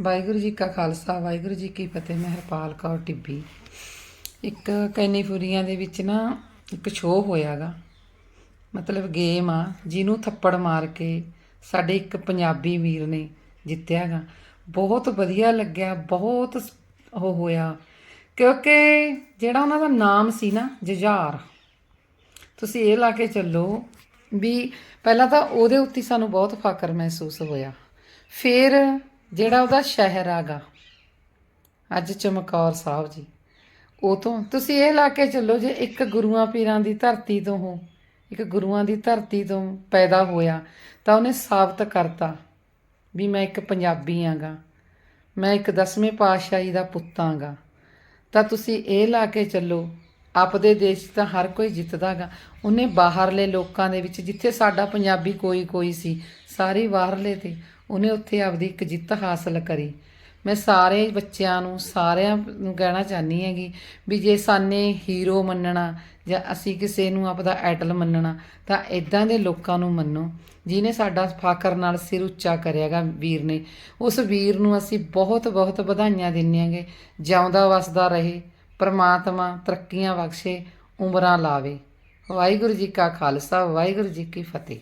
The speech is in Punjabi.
ਵਾਹਿਗੁਰੂ ਜੀ ਕਾ ਖਾਲਸਾ, ਵਾਹਿਗੁਰੂ ਜੀ ਕੀ ਫਤਿਹ। ਮੈਂ ਹਰਪਾਲ ਕੌਰ ਟਿੱਬੀ। ਇੱਕ ਕੈਨੀਫੂਰੀਆਂ ਦੇ ਵਿੱਚ ਨਾ ਇੱਕ ਸ਼ੋਅ ਹੋਇਆਗਾ। ਮਤਲਬ ਗੇਮ ਆ, ਜਿਹਨੂੰ ਥੱਪੜ ਮਾਰ ਕੇ ਸਾਡੇ ਇੱਕ ਪੰਜਾਬੀ ਵੀਰ ਨੇ ਜਿੱਤਿਆਗਾ। ਬਹੁਤ ਵਧੀਆ ਲੱਗਿਆ, ਬਹੁਤ ਸ- ਉਹ ਹੋਇਆ। ਕਿਉਂਕਿ ਜਿਹੜਾ ਉਹਨਾਂ ਦਾ ਨਾਮ ਸੀ ਨਾ, ਜੁਝਾਰ। ਤੁਸੀਂ ਇਹ ਲਾ ਕੇ ਚੱਲੋ ਵੀ ਪਹਿਲਾਂ ਤਾਂ ਉਹਦੇ ਉੱਤੇ ਸਾਨੂੰ ਬਹੁਤ ਫਖਰ ਮਹਿਸੂਸ ਹੋਇਆ। ਫਿਰ ਜਿਹੜਾ ਉਹਦਾ ਸ਼ਹਿਰ ਆਗਾ। ਅੱਜ ਚਮਕੌਰ ਸਾਹਿਬ ਜੀ। ਉਹ ਤੋਂ ਤੁਸੀਂ ਇਹ ਲਾ ਕੇ ਚੱਲੋ ਜੇ ਇੱਕ ਗੁਰੂਆਂ ਪੀਰਾਂ ਦੀ ਧਰਤੀ ਤੋਂ ਹੋ, ਇੱਕ ਗੁਰੂਆਂ ਦੀ ਧਰਤੀ ਤੋਂ ਪੈਦਾ ਹੋਇਆ, ਤਾਂ ਉਹਨੇ ਸਾਬਤ ਕਰਤਾ ਵੀ ਮੈਂ ਇੱਕ ਪੰਜਾਬੀ ਆਂਗਾ, ਮੈਂ ਇੱਕ ਦਸਵੇਂ ਪਾਤਸ਼ਾਹੀ ਦਾ ਪੁੱਤ ਆਂਗਾ। ਤਾਂ ਤੁਸੀਂ ਇਹ ਲਾ ਕੇ ਚੱਲੋ, ਆਪਦੇ ਦੇਸ਼ 'ਚ ਤਾਂ ਹਰ ਕੋਈ ਜਿੱਤਦਾਗਾ। ਉਹਨੇ ਬਾਹਰਲੇ ਲੋਕਾਂ ਦੇ ਵਿੱਚ, ਜਿੱਥੇ ਸਾਡਾ ਪੰਜਾਬੀ ਕੋਈ ਕੋਈ ਸੀ, ਸਾਰੇ ਬਾਹਰਲੇ ਤੇ ਉਹਨੇ ਉੱਥੇ ਆਪਦੀ ਇੱਕ ਜਿੱਤ ਹਾਸਲ ਕਰੀ। ਮੈਂ ਸਾਰੇ ਬੱਚਿਆਂ ਨੂੰ, ਸਾਰਿਆਂ ਨੂੰ ਕਹਿਣਾ ਚਾਹਨੀ ਹੈਗੀ ਵੀ ਜੇ ਸਾਨੇ ਹੀਰੋ ਮੰਨਣਾ ਜਾਂ ਅਸੀਂ ਕਿਸੇ ਨੂੰ ਆਪਦਾ ਆਈਡਲ ਮੰਨਣਾ, ਤਾਂ ਇਦਾਂ ਦੇ ਲੋਕਾਂ ਨੂੰ ਮੰਨੋ ਜਿਨੇ ਸਾਡਾ ਫਾਕਰ ਨਾਲ ਸਿਰ ਉੱਚਾ ਕਰਿਆਗਾ ਵੀਰ ਨੇ। ਉਸ ਵੀਰ ਨੂੰ ਅਸੀਂ ਬਹੁਤ ਬਹੁਤ ਵਧਾਈਆਂ ਦਿੰਦੇ ਹਾਂਗੇ, ਜਿਉਂਦਾ ਵਸਦਾ ਰਹੇ, ਪ੍ਰਮਾਤਮਾ ਤਰੱਕੀਆਂ ਬਖਸ਼ੇ, ਉਮਰਾਂ ਲਾਵੇ। ਵਾਹਿਗੁਰੂ ਜੀ ਕਾ ਖਾਲਸਾ, ਵਾਹਿਗੁਰੂ ਜੀ ਕੀ ਫਤਿਹ।